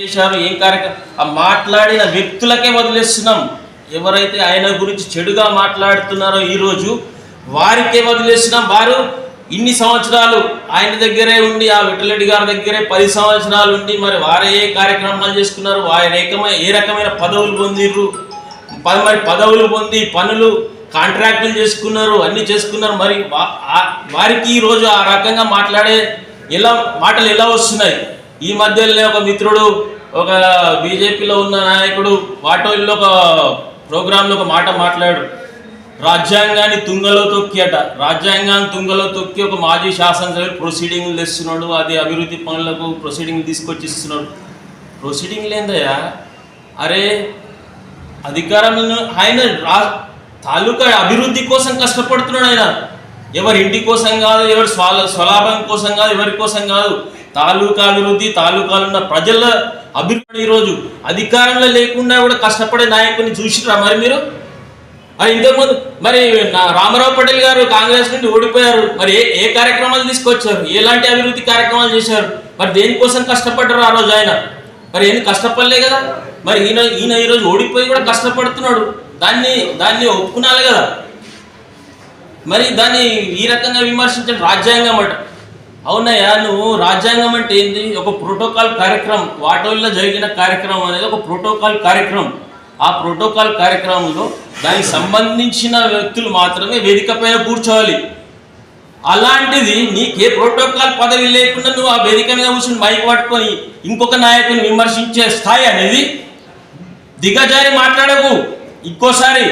చేశారు ఏం కార్యక్రమం ఆ మాట్లాడిన వ్యక్తులకే వదిలేస్తున్నాం. ఎవరైతే ఆయన గురించి చెడుగా మాట్లాడుతున్నారో ఈరోజు వారికే వదిలేస్తున్నాం. వారు ఇన్ని సంవత్సరాలు ఆయన దగ్గరే ఉండి ఆ విఠలరెడ్డి గారి దగ్గరే పది సంవత్సరాలు ఉండి మరి వారే ఏ కార్యక్రమాలు చేసుకున్నారు వారి ఏకమైన ఏ రకమైన పదవులు పొందిర్రు? ప- మరి పదవులు పొంది పనులు కాంట్రాక్టులు చేసుకున్నారు అన్ని చేసుకున్నారు. మరి వారికి ఈరోజు ఆ రకంగా మాట్లాడే ఎలా మాటలు ఎలా వస్తున్నాయి? ఈ మధ్యలోనే ఒక మిత్రుడు ఒక బీజేపీలో ఉన్న నాయకుడు వాటోల్లో ఒక ప్రోగ్రాంలో ఒక మాట మాట్లాడు రాజ్యాంగాన్ని తుంగలో తొక్కి అట. రాజ్యాంగాన్ని తుంగలో తొక్కి ఒక మాజీ శాసనసభ్యులు ప్రొసీడింగ్లు తెస్తున్నాడు అది అభివృద్ధి పనులకు ప్రొసీడింగ్ తీసుకొచ్చి ఇస్తున్నాడు ప్రొసీడింగ్ లేదయ్యా? అరే అధికారంలో ఆయన రా తాలూకా అభివృద్ధి కోసం కష్టపడుతున్నాడు ఆయన. ఎవరి ఇంటి కోసం కాదు ఎవరి స్వల స్వలాభం కోసం కాదు ఎవరి కోసం కాదు. తాలూకా అభివృద్ధి తాలూకాలు ఉన్న ప్రజల అభివృద్ధి ఈరోజు అధికారంలో లేకుండా కూడా కష్టపడే నాయకుడిని చూసిరా మరి మీరు? మరి ఇంతకుముందు మరి నా రామారావు పటేల్ గారు కాంగ్రెస్ నుండి ఓడిపోయారు. మరి ఏ ఏ కార్యక్రమాలు తీసుకొచ్చారు? ఎలాంటి అభివృద్ధి కార్యక్రమాలు చేశారు? మరి దేనికోసం కష్టపడ్డారు ఆ రోజు ఆయన? మరి ఏం కష్టపడలే కదా? మరి ఈయన ఈయన ఈరోజు ఓడిపోయి కూడా కష్టపడుతున్నాడు. దాన్ని దాన్ని ఒప్పుకునాలి కదా? మరి దాన్ని ఈ రకంగా విమర్శించడం రాజ్యాంగం అట. అవునయ్యా నువ్వు రాజ్యాంగం అంటే ఏంది? ఒక ప్రోటోకాల్ కార్యక్రమం వాటోల్లో జరిగిన కార్యక్రమం అనేది ఒక ప్రోటోకాల్ కార్యక్రమం. ఆ ప్రోటోకాల్ కార్యక్రమంలో దానికి సంబంధించిన వ్యక్తులు మాత్రమే వేదిక పైన కూర్చోవాలి. అలాంటిది నీకే ప్రోటోకాల్ పదవి లేకుండా నువ్వు ఆ వేదిక మీద కూర్చుని మైక్ పట్టుకొని ఇంకొక నాయకుని విమర్శించే స్థాయి అనేది దిగజారి మాట్లాడకు. ఇంకోసారి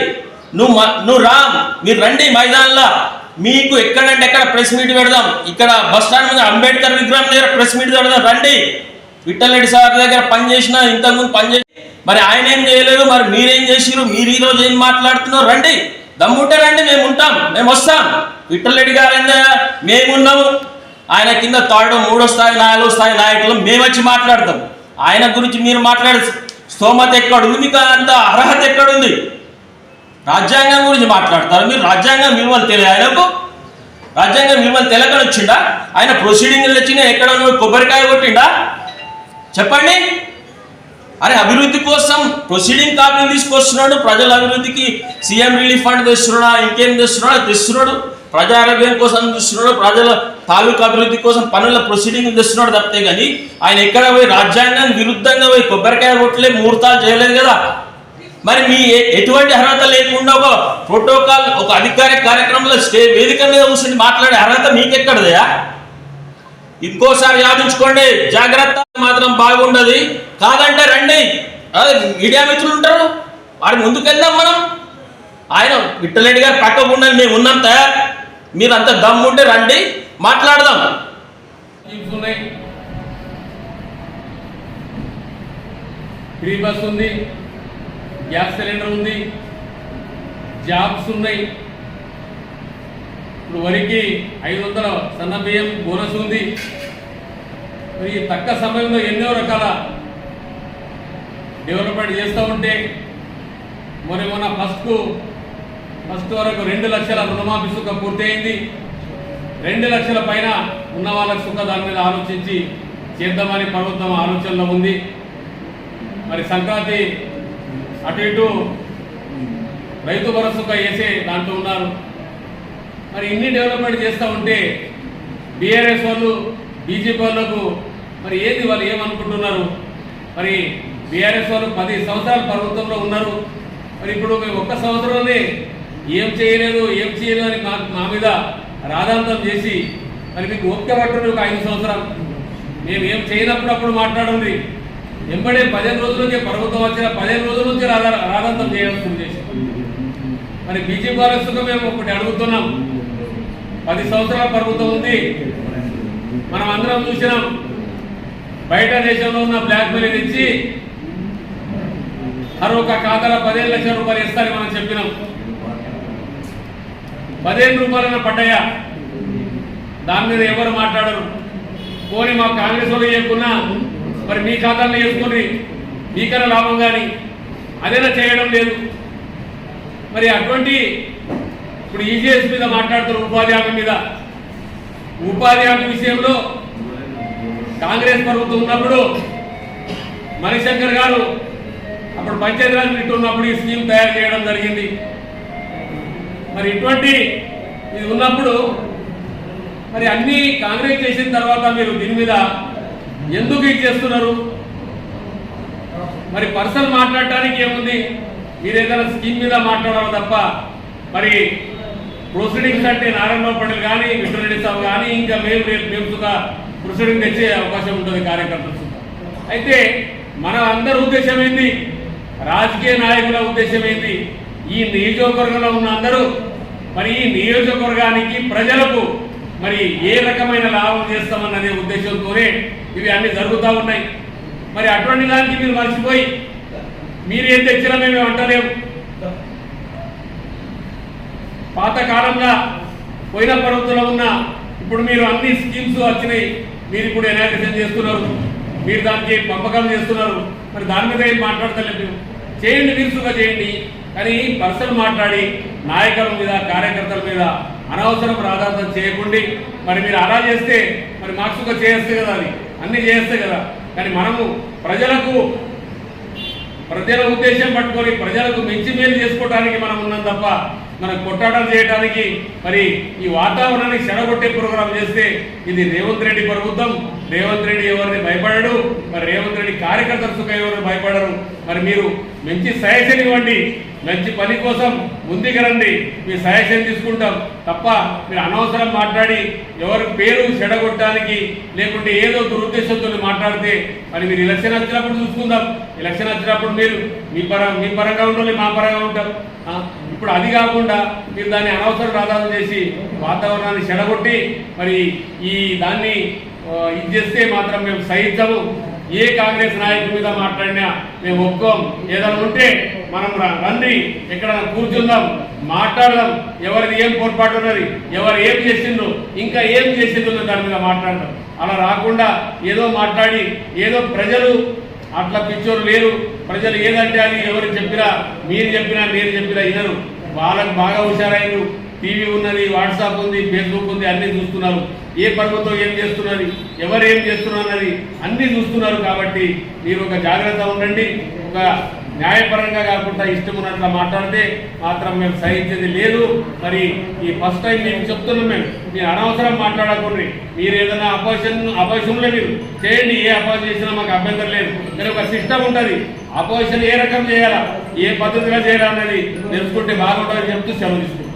నువ్వు మ- నువ్వు రా మీరు రండి మైదానంలో. మీకు ఎక్కడంటే ఎక్కడ ప్రెస్ మీట్ పెడదాం. ఇక్కడ బస్ స్టాండ్ మీద అంబేద్కర్ విగ్రహం దగ్గర ప్రెస్ మీట్ పెడదాం. రండి. విఠలరెడ్డి సార్ దగ్గర పనిచేసిన ఇంతకుముందు పనిచేసి మరి ఆయన ఏం చేయలేదు మరి మీరేం చేసిరు మీరు ఈ రోజు ఏం మాట్లాడుతున్నారు? రండి. దమ్ముంటే రండి మేము ఉంటాం. మేము వస్తాం. విఠలరెడ్డి గారు మేమున్నాము. ఆయన కింద థర్డ్ మూడో స్థాయి నాలుగో స్థాయి నాయకులు మేము వచ్చి మాట్లాడతాం. ఆయన గురించి మీరు మాట్లాడే స్తోమత ఎక్కడుంది? మీకు అంత అర్హత ఎక్కడుంది? రాజ్యాంగం గురించి మాట్లాడతారు. మీరు రాజ్యాంగం విలువలు తెలియ ఆయనకు రాజ్యాంగం విలువలు తెలకని వచ్చిండా? ఆయన ప్రొసీడింగ్లు వచ్చినా ఎక్కడ కొబ్బరికాయ కొట్టిండా? చెప్పండి. అరే అభివృద్ధి కోసం ప్రొసీడింగ్ కాపీలు తీసుకొస్తున్నాడు. ప్రజల అభివృద్ధికి సీఎం రిలీఫ్ ఫండ్ తెస్తున్నాడా? ఇంకేం తెస్తున్నాడు? తెస్తున్నాడు. ప్రజా ఆరోగ్యం కోసం తెస్తున్నాడు ప్రజల తాలూకా అభివృద్ధి కోసం పనుల ప్రొసీడింగ్ తెస్తున్నాడు తప్పితే కానీ ఆయన ఎక్కడ పోయి రాజ్యాంగం విరుద్ధంగా పోయి కొబ్బరికాయ కొట్టలే ముహూర్తాలు చేయలేదు కదా? మరి మీ ఎటువంటి అర్హత లేకుండా ఒక ప్రోటోకాల్ ఒక అధికారిక కార్యక్రమంలో స్టే వేదిక మీద కూర్చొని మాట్లాడే అర్హత మీకెక్కడదయా ఇంకోసారి యాదించుకోండి జాగ్రత్త మాత్రం బాగుండదు. కాదంటే రండి. మీడియా మిత్రులు ఉంటారు. వారి ముందుకెళ్దాం మనం. ఆయన విట్టలరెడ్డి గారు పక్కకు ఉండాలి మేము ఉన్నాం తయారు. మీరు అంత దమ్ముంటే రండి మాట్లాడదాం. ఫ్రీ బస్ ఉంది. గ్యాస్ సిలిండర్ ఉంది జాబ్స్ ఉన్నాయి. ఇప్పుడు వరికి ఐదు వందల సన్న బియ్యం బోనస్ ఉంది. మరి ఈ తక్కువ సమయంలో ఎన్నో రకాల డెవలప్మెంట్ చేస్తూ ఉంటే మరి మొన్న ఫస్ట్కు ఫస్ట్ వరకు రెండు లక్షల రుణమాఫీ సుఖం పూర్తయింది. రెండు లక్షల పైన ఉన్న వాళ్ళకి సుఖ దాని మీద ఆలోచించి చేద్దామని ప్రభుత్వం ఆలోచనలో ఉంది. మరి సంక్రాంతి అటు ఇటు రైతు భరోసాగా వేసే దాంట్లో ఉన్నారు. మరి ఇన్ని డెవలప్మెంట్ చేస్తూ ఉంటే బీఆర్ఎస్ వాళ్ళు బీజేపీ వాళ్ళకు మరి ఏది వాళ్ళు ఏమనుకుంటున్నారు? మరి బీఆర్ఎస్ వాళ్ళు పది సంవత్సరాలు ప్రభుత్వంలో ఉన్నారు. మరి ఇప్పుడు మేము ఒక్క సంవత్సరంలోనే ఏం చేయలేదు ఏం చేయలేదు అని మా మా మీద రాధాంతం చేసి మరి మీకు ఓకే పట్టు ఒక ఐదు సంవత్సరాలు. మేము ఏం చేయనప్పుడు అప్పుడు మాట్లాడండి. వెంబడే పదిహేను రోజుల నుంచి ప్రభుత్వం వచ్చిన పదిహేను రోజుల నుంచి రాధా చేయడం చేయాల్సి చేసి మరి బీజేపీ వారసుగా మేము ఒకటి అడుగుతున్నాం. పది సంవత్సరాల ప్రభుత్వం ఉంది. మనం అందరం చూసినాం. బయట దేశంలో ఉన్న బ్లాక్ మెయిల్ ఇచ్చి మరి ఒక ఖాతాలో పదిహేను లక్షల రూపాయలు ఇస్తారని మనం చెప్పినాం. పదిహేను రూపాయలన్న పడ్డాయా? దాని మీద ఎవరు మాట్లాడరు. పోనీ మా కాంగ్రెస్ వాళ్ళు చేయకున్నా మరి మీ ఖాతాలో వేసుకుని మీకన్నా లాభం కానీ అదేనా చేయడం లేదు. మరి అటువంటి ఇప్పుడు ఈజీఎస్ మీద మాట్లాడుతున్న ఉపాధి హామీ మీద ఉపాధి హామీ విషయంలో కాంగ్రెస్ ప్రభుత్వం ఉన్నప్పుడు మణిశంకర్ గారు అప్పుడు పంచాయతీరాజ్ మినిట్ ఉన్నప్పుడు ఈ స్కీమ్ తయారు చేయడం జరిగింది. మరి ఇటువంటి ఇది ఉన్నప్పుడు మరి అన్ని కాంగ్రెస్ చేసిన తర్వాత మీరు దీని మీద ఎందుకు ఇది చేస్తున్నారు? మరి పర్సనల్ మాట్లాడటానికి ఏముంది? మీరు ఏదైనా స్కీమ్ మీద మాట్లాడాలి తప్ప మరి ప్రొసీడింగ్స్ అంటే నారాయణరావు పటేల్ కానీ విష్ణురెడ్డి సాబు కానీ ఇంకా మేము రేపు మేము సుగా ప్రొసీడింగ్ తెచ్చే అవకాశం ఉంటుంది కార్యకర్తలు అయితే మన అందరి ఉద్దేశం ఏంది? రాజకీయ నాయకుల ఉద్దేశం ఏంది? ఈ నియోజకవర్గంలో ఉన్న అందరూ మరి ఈ నియోజకవర్గానికి ప్రజలకు మరి ఏ రకమైన లాభం చేస్తామన్నదే ఉద్దేశంతోనే ఇవి అన్ని జరుగుతూ ఉన్నాయి. మరి అటువంటి దానికి మీరు మర్చిపోయి మీరు ఏం తెచ్చినా మేము అంటలేము. పాతకాలంలో పోయిన ప్రభుత్వంలో ఉన్న ఇప్పుడు మీరు అన్ని స్కీమ్స్ వచ్చినాయి. మీరు ఇప్పుడు ఎనాలిసిస్ చేస్తున్నారు. మీరు దానికి పంపకం చేస్తున్నారు. మరి దాని మీద ఏం మాట్లాడతలేదు మీరు. చేయండి నిరుసుగా చేయండి. కానీ పర్సన్ మాట్లాడి నాయకుల మీద కార్యకర్తల మీద అనవసరం రాధాంతం చేయకుండా. మరి మీరు అలా చేస్తే మరి మార్చుగా చేస్తే కదా అది. అన్ని చేస్తే కదా. కానీ మనము ప్రజలకు ప్రజల ఉద్దేశం పట్టుకొని ప్రజలకు మంచి మేలు చేసుకోవడానికి మనం ఉన్నాం తప్ప మనం కొట్టాటం చేయడానికి మరి ఈ వాతావరణాన్ని చెడగొట్టే ప్రోగ్రాం చేస్తే ఇది రేవంత్ రెడ్డి ప్రభుత్వం. రేవంత్ రెడ్డి ఎవరిని భయపడడు. మరి రేవంత్ రెడ్డి కార్యకర్తలు సుఖ ఎవరిని భయపడరు. మరి మీరు మంచి సజెషన్ ఇవ్వండి. మంచి పని కోసం ముందుకు రండి మీ సజెషన్ తీసుకుంటాం. తప్ప మీరు అనవసరం మాట్లాడి ఎవరి పేరు చెడగొట్టడానికి లేకుంటే ఏదో దురుద్దేశంతో మాట్లాడితే మరి మీరు ఎలక్షన్ వచ్చినప్పుడు చూసుకుందాం. ఎలక్షన్ వచ్చినప్పుడు మీరు మీ పరం మీ పరంగా ఉండాలి మా పరంగా ఉంటాం. ఇప్పుడు అది కాకుండా మీరు దాన్ని అనవసరం రాధాలు చేసి వాతావరణాన్ని చెడగొట్టి మరి ఈ దాన్ని ఇది చేస్తే మాత్రం మేము సహించము. ఏ కాంగ్రెస్ నాయకుడి మీద మాట్లాడినా మేము ఒప్పుకోం. ఏదైనా ఉంటే మనం రండి. ఎక్కడ కూర్చుందాం మాట్లాడదాం. ఎవరిది ఏం పొరపాటు ఉన్నది ఎవరు ఏం చేసిండ్రు ఇంకా ఏం చేసిండ్రు దాని మీద మాట్లాడదాం. అలా రాకుండా ఏదో మాట్లాడి ఏదో ప్రజలు అట్లా పిచ్చోరు లేరు. ప్రజలు ఏదంటే అని ఎవరు చెప్పినా మీరు చెప్పినా మీరు చెప్పినా ఇనరు వాళ్ళకి బాగా హుషారైనరు టీవీ ఉన్నది వాట్సాప్ ఉంది ఫేస్బుక్ ఉంది అన్ని చూస్తున్నారు. ఏ పర్వతం ఏం చేస్తున్నది? ఎవరు ఏం చేస్తున్నారు అన్నది అన్ని చూస్తున్నారు కాబట్టి మీరు ఒక జాగ్రత్త ఉండండి. ఒక న్యాయపరంగా కాకుండా ఇష్టం ఉన్నట్లా మాట్లాడితే మాత్రం మేము సహించేది లేదు. మరి ఈ ఫస్ట్ టైం మేము చెప్తున్నాం మేము. మీరు అనవసరం మాట్లాడకూడదు మీరు ఏదైనా అపోజిషన్ అపోజిషన్లో మీరు చేయండి. ఏ అపోజిషన్ చేసినా మాకు అభ్యంతరం లేదు. కానీ ఒక సిస్టమ్ ఉంటుంది. అపోజిషన్ ఏ రకం చేయాలా? ఏ పద్ధతిలో చేయాలన్నది తెలుసుకుంటే బాగుంటుందని చెప్తూ సెలవు తీసుకుంటాం